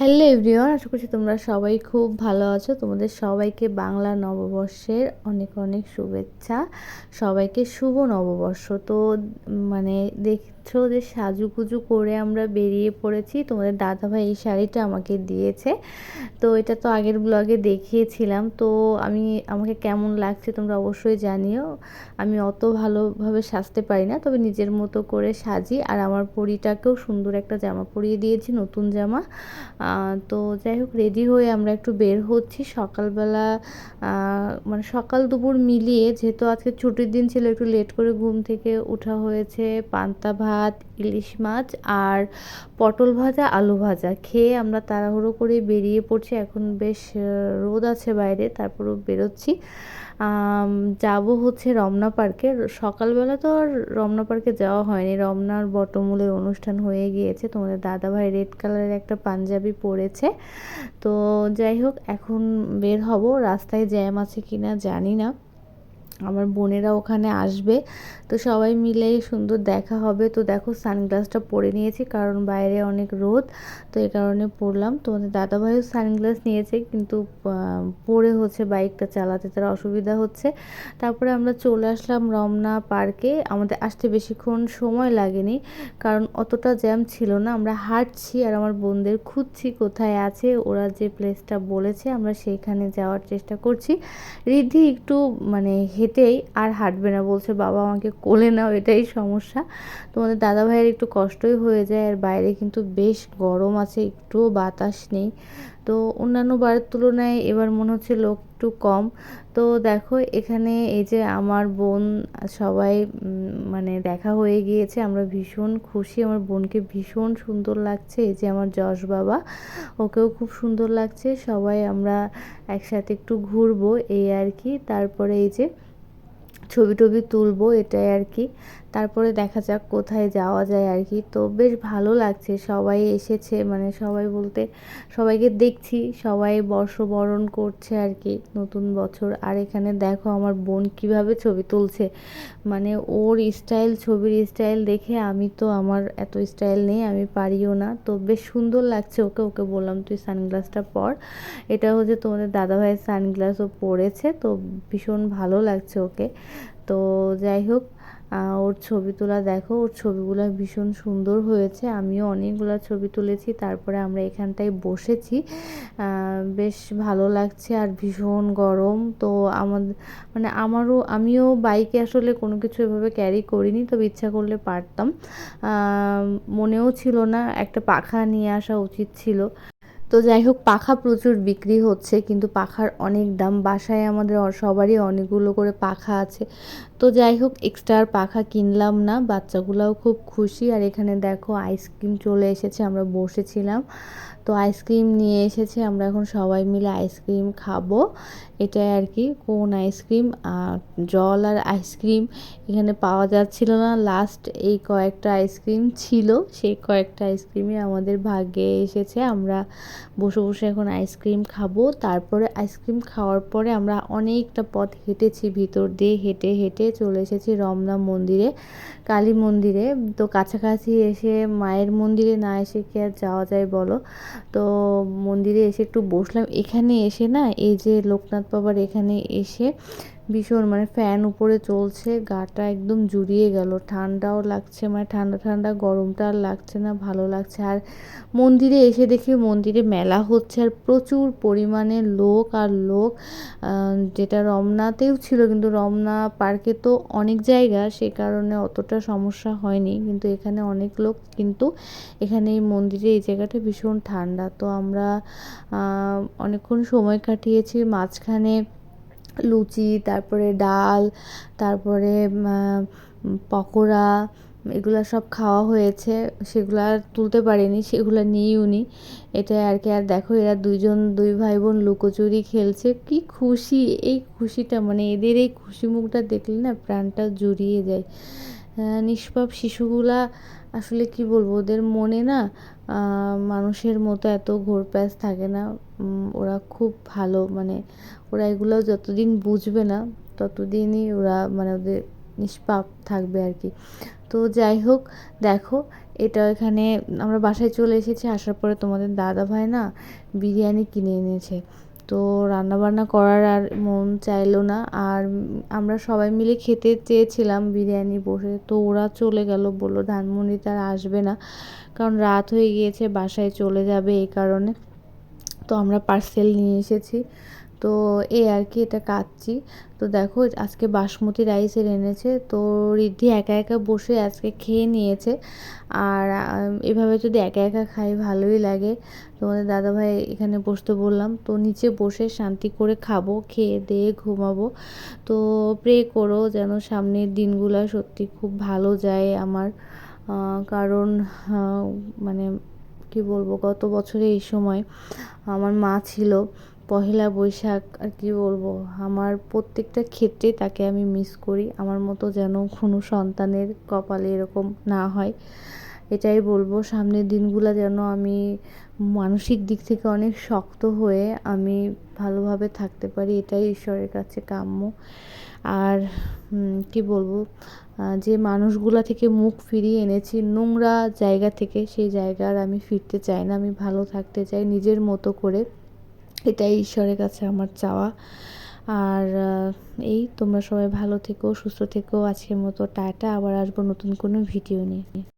Hello everyone আশা করছি তোমরা সবাই খুব ভালো আছো। তোমাদের সবাইকে বাংলা নববর্ষের অনেক অনেক শুভেচ্ছা। সবাইকে শুভ নববর্ষ। তো মানে দেখছ যে সাজুগুজু করে আমরা বেরিয়ে পড়েছি। তোমাদের দাদাভাই এই শাড়িটা আমাকে দিয়েছে। তো এটা তো আগের ব্লগে দেখিয়েছিলাম। তো আমি, আমাকে কেমন লাগছে তোমরা অবশ্যই জানিও। আমি অত ভালোভাবে সাজতে পারি না, তবে নিজের মতো করে সাজি। আর আমার পরিটাকেও সুন্দর একটা জামা পরিয়ে দিয়েছি, নতুন জামা। তো যাই হোক রেডি হয়ে আমরা একটু বের হচ্ছি। সকালবেলা মানে সকাল দুপুর মিলিয়ে, যেহেতু আজকে ছুটির দিন ছিল, একটু লেট করে ঘুম থেকে ওঠা হয়েছে, পান্তা ভাত ইলিশ মাছ আর পটল ভাজা, আলু ভাজা। খেয়ে আমরা তাড়াহুড়ো করে বেরিয়ে পড়ছি। এখন বেশ রোদ আছে বাইরে, তারপরেও বেরোচ্ছি। যাব হচ্ছে রমনা পার্কে। সকালবেলা তো আর রমনা পার্কে যাওয়া হয়নি। রমনার বটমূলের অনুষ্ঠান হয়ে গিয়েছে। তোমাদের দাদাভাই রেড কালারের একটা পাঞ্জাবি পরেছে। তো যাই হোক, এখন বের হব। রাস্তায় জ্যাম আছে কি না জানি না। আমার বোনেরা ওখানে আসবে। তো সবাই মিলে সুন্দর দেখা হবে। তো দেখো সানগ্লাসটা পরে নিয়েছি কারণ বাইরে অনেক রোদ, তো এই কারণে পরলাম। তো আমাদের দাদাভাইও সানগ্লাস নিয়েছে কিন্তু পরে হচ্ছে বাইকটা চালাতে, তার অসুবিধা হচ্ছে। তারপরে আমরা চলে আসলাম রমনা পার্কে। আমাদের আসতে বেশিক্ষণ সময় লাগেনি কারণ অতটা জ্যাম ছিল না। আমরা হাঁটছি আর আমার বোনদের খুঁজছি কোথায় আছে। ওরা যে প্লেসটা বলেছে, আমরা সেইখানে যাওয়ার চেষ্টা করছি। রিদ্ধি একটু মানে হেঁটেই আর হাঁটবে না। বলছে, বাবা, আমাকে কোলে নাও, এটাই সমস্যা। তোমাদের দাদা ভাইয়ের একটু কষ্টই হয়ে যায়। আর বাইরে কিন্তু বেশ গরম আছে একটুও বাতাস নেই। তো অন্যান্য বারের তুলনায় এবার মনে হচ্ছে লোক একটু কম। তো দেখো, এখানে এই যে আমার বোন, সবাই মানে দেখা হয়ে গিয়েছে। আমরা ভীষণ খুশি। আমার বোনকে ভীষণ সুন্দর লাগছে। এই যে আমার যশ বাবা, ওকেও খুব সুন্দর লাগছে। সবাই আমরা একসাথে একটু ঘুরবো, এই আর কি। তারপরে এই যে ছবি টবি তুলবো এটাই আর কি। তারপরে দেখা যাক কোথায় যাওয়া যায় আর কি। তো বেশ ভালো লাগছে। সবাই এসেছে মানে সবাই বলতে সবাইকে দেখছি, সবাই বর্ষবরণ করছে আর কি নতুন বছর। আর এখানে দেখো আমার বোন কীভাবে ছবি তুলছে। মানে ওর স্টাইল, ছবির স্টাইল দেখে আমি তো আমার এত স্টাইল নেই, আমি পারিও না। তো বেশ সুন্দর লাগছে ওকে ওকে বললাম, তুই সানগ্লাসটা পর। এটা হচ্ছে তোমাদের দাদাভাইয়ের সানগ্লাসও পরেছে, তো ভীষণ ভালো লাগছে ওকে। তো যাই হোক ওর ছবি তোলা, দেখো, ওর ছবিগুলো ভীষণ সুন্দর হয়েছে। আমিও অনেকগুলো ছবি তুলেছি, তারপরে আমরা এখানটায় বসেছি। বেশ ভালো লাগছে আর ভীষণ গরম। তো আমাদের মানে আমারও, আমিও বাইকে আসলে কোনো কিছু এভাবে ক্যারি করিনি, তবে ইচ্ছা করলে পারতাম। মনেও ছিল না, একটা পাখা নিয়ে আসা উচিত ছিল। তো যাই হোক, পাখা প্রচুর বিক্রি হচ্ছে, কিন্তু পাখার অনেক দাম। বাসায় আমাদের সবারই অনেকগুলো করে পাখা আছে। তো যাই হোক এক্সট্রা আর পাখা কিনলাম না, বাচ্চাগুলোও খুব খুশি। আর এখানে দেখো আইসক্রিম চলে এসেছে, আমরা বসেছিলাম। তো আইসক্রিম নিয়ে এসেছে, আমরা এখন সবাই মিলে আইসক্রিম খাব। এটাই আর কি, কোন আইসক্রিম? জল আর আইসক্রিম এখানে পাওয়া যাচ্ছিল না। লাস্ট এই কয়েকটা আইসক্রিম ছিল, সেই কয়েকটা আইসক্রিমই আমাদের ভাগ্যে এসেছে। আমরা বসে বসে এখন আইসক্রিম খাব। তারপরে আইসক্রিম খাওয়ার পরে আমরা অনেকটা পথ হেঁটেছি, ভিতর দিয়ে হেঁটে হেঁটে চলে এসেছি রমনা মন্দিরে, কালী মন্দিরে। তো কাছাকাছি এসে মায়ের মন্দিরে না এসে কি আর যাওয়া যায় বলো? তো মন্দিরে এসে একটু বসলাম। এখানে এসে না এই যে লোকনাথ বাবার এখানে এসে ভীষণ মানে ফ্যান উপরে চলছে, গাটা একদম জুড়িয়ে গেল। ঠান্ডাও লাগছে মানে ঠান্ডা ঠান্ডা গরমটা আর লাগছে না, ভালো লাগছে। আর মন্দিরে এসে দেখি মন্দিরে মেলা হচ্ছে, আর প্রচুর পরিমাণে লোক আর লোক যেটা রমনাতেও ছিল, কিন্তু রমনা পার্কে তো অনেক জায়গা, সে কারণে অতটা সমস্যা হয়নি। কিন্তু এখানে অনেক লোক, কিন্তু এখানে এই মন্দিরে এই জায়গাটা ভীষণ ঠান্ডা। তো আমরা অনেকক্ষণ সময় কাটিয়েছি, মাঝখানে লুচি, তারপরে ডাল, তারপরে পকোড়া, এগুলো সব খাওয়া হয়েছে। সেগুলো আর তুলতে পারিনি, সেগুলো নিয়েই উনি এটা আর কি, আর দেখো, এরা দুইজন, দুই ভাই বোন লুকোচুরি খেলছে। কি খুশি, এই খুশিটা মানে এদের এই খুশি মুখটা দেখলে না প্রাণটা জুড়িয়ে যায়। নিষ্পাপ শিশুগুলা আসলে কি বলব, ওদের মনে না মানুষের মতো এত ঘোরপ্যাচ থাকে না। ওরা খুব ভালো মানে ওরা এগুলো যতদিন বুঝবে না, ততদিনই ওরা মানে ওদের নিষ্পাপ থাকবে আর কি তো যাই হোক, দেখো, এটা এখানে আমরা বাসায় চলে এসেছি, আসার পরে তোমাদের দাদা ভাই না বিরিয়ানি কিনে এনেছে। তো রান্নাবান্না করার আর মন চাইলো না। আর আমরা সবাই মিলে খেতে চেয়েছিলাম বিরিয়ানি বসে। তো ওরা চলে গেল বলল, ধানমন্ডি তার আসবে না। কারণ রাত হয়ে গিয়েছে, বাসায় চলে যাবে এই কারণে। তো আমরা পার্সেল নিয়ে এসেছি। তো এই আর কি এটা কাচ্ছি তো দেখো, আজকে বাসমতি রাইসের এনেছে। তো রিদ্ধি একা একা বসে আজকে খেয়ে নিয়েছে। আর এভাবে যদি একা একা খাই ভালোই লাগে। তোমাদের দাদাভাই এখানে বসতে বললাম, তো নিচে বসে শান্তি করে খাব, খেয়ে দিয়ে ঘুমাবো। তো প্রে করো যেন সামনের দিনগুলো সত্যি খুব ভালো যায় আমার। কারণ মানে কি বলব, গত বছরে এই সময় আমার মা ছিল। পহেলা বৈশাখ আর কি বলব, আমার প্রত্যেকটা ক্ষেত্রে তাকে আমি মিস করি। আমার মতো যেন কোনো সন্তানের কপালে এরকম না হয়। এটাই বলব, সামনের দিনগুলো যেন আমি মানসিক দিক থেকে অনেক শক্ত হয়ে আমি ভালোভাবে থাকতে পারি, এটাই ঈশ্বরের কাছে কাম্য। আর কি বলব যে মানুষগুলা থেকে মুখ ফিরিয়ে এনেছি, নোংরা জায়গা থেকে সেই জায়গার আমি ফিরতে চাই না। আমি ভালো থাকতে চাই নিজের মতো করে। এটাই ঈশ্বরের কাছে আমার চাওয়া। আর এই তোমরা সবাই ভালো থেকো, সুস্থ থেকো। আজকের মতো টাটা। আবার আসব নতুন কোনো ভিডিও নিয়ে।